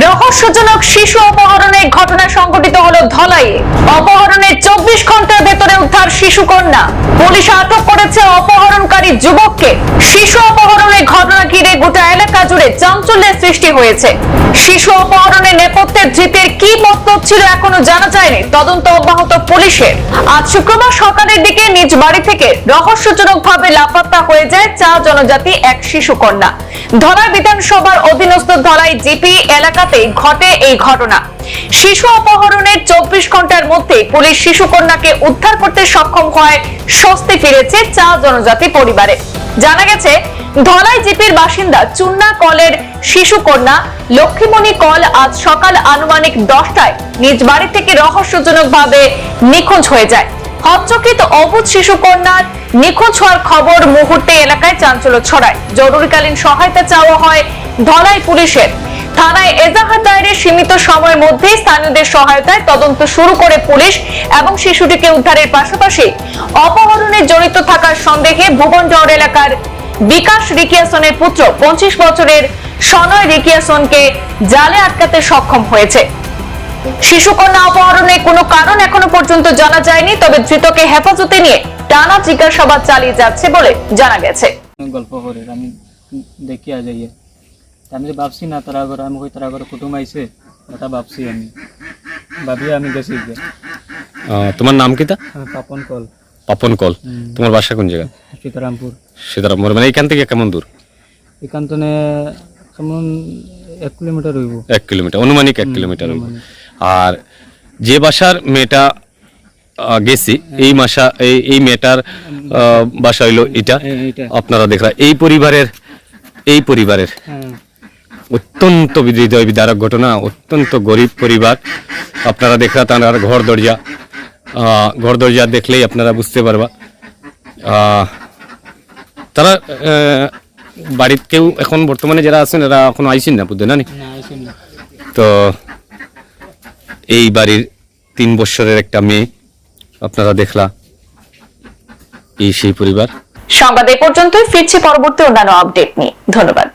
রহস্যজনক শিশু অপহরণের ঘটনা সংঘটিত হলো ধলাইয়ে অপহরণের চব্বিশ ঘণ্টার ভেতরে উদ্ধার শিশু কন্যা। পুলিশ আটক করেছে অপহরণকারী যুবককে শিশু অপহরণের ঘটনা ঘিরে গোটা এলাকা জুড়ে চাঞ্চল্যের সৃষ্টি হয়েছে। শিশু অপহরণের নেপথ্যে ধৃতের কি মতলব ছিল এখনও জানা যায়নি তদন্ত অব্যাহত পুলিশের। আজ শুক্রবার সকালের দিকে নিজ বাড়ি থেকে রহস্যজনক ভাবে লাপাত্তা হয়ে যায় চা জনজাতি, এক শিশু কন্যা ধলাই বিধানসভার অধীনস্থ ধলাই জিপি এলাকাতে ঘটে এই ঘটনা। শিশু অপহরণের চব্বিশ ঘণ্টার মধ্যে পুলিশ শিশু কন্যাকে উদ্ধার করতে সক্ষম হয় স্বস্তি ফিরেছে চা জনজাতি পরিবারে। জানা গেছে, ধলাই জিপির বাসিন্দা চুন্না কলের শিশু কন্যা লক্ষ্মীমণি কল আজ সকাল আনুমানিক দশটায় নিজ বাড়ি থেকে রহস্যজনক ভাবে নিখোঁজ হয়ে যায়। হচ্চকিত অবুধ শিশু কন্যার নিখোঁজ হওয়ার খবর মুহূর্তে এলাকায় চাঞ্চল্য ছড়ায়। জরুরিকালীন সহায়তা চাওয়া হয় ধলাই পুলিশের। থানায় এজাহার দায়েরের সীমিত সময়ের মধ্যে স্থানীয়দের সহায়তায় তদন্ত শুরু করে পুলিশ এবং শিশুটিকে উদ্ধারের পাশাপাশি অপহরণে জড়িত থাকার সন্দেহে এলাকার বিকাশ রিকিয়াসনের পুত্র পঁচিশ বছরের সনয় রিকিয়াসনকে জালে আটকাতে সক্ষম হয়েছে। শিশুকন্যা অপহরণে কোনো কারণ এখনও পর্যন্ত জানা যায়নি, তবে ধৃতকে হেফাজতে নিয়ে টানা জিজ্ঞাসাবাদ চালিয়ে যাচ্ছে বলে জানা গেছে। গল্প করে, আমি দেখি আমি যে ভাবছি না তারা ঘরে আমি কই তারা ঘরে কুটুম আইছে ওটা ভাবছি আমি। ভাবিয়ে আমি গেছি যে। তোমার নাম কি তা? হ্যাঁ, পাপন কল। পাপন কল। তোমার বাসা কোন জায়গা? সীতারামপুর। সীতারামপুর মানে এখান থেকে কেমন দূর? এখানতনে কেমন এক কিলোমিটার হইব। এক কিলোমিটার অনুমানিক এক কিলোমিটার হইব। আর যে বাসার মেয়েটা গেছি এই মাসা এই এই মেয়েটার বাসা হইল এটা। আপনারা দেখলা এই পরিবারের এই পরিবারের। হ্যাঁ। অত্যন্ত হৃদয় বিদারক ঘটনা অত্যন্ত গরিব পরিবার। আপনারা দেখলা তার ঘর দরজা আহ, ঘর দরজা দেখলেই আপনারা বুঝতে পারবা। আহ, তারা বাড়িতে কেউ এখন বর্তমানে যারা আছেন এরা এখন আইসেন না বুঝতে না তো এই বাড়ির তিন বৎসরের একটা মেয়ে আপনারা দেখলা এই সেই পরিবার। সংবাদ এ পর্যন্তই ফিরছি পরবর্তী অন্যান্য আপডেট নিয়ে। ধন্যবাদ।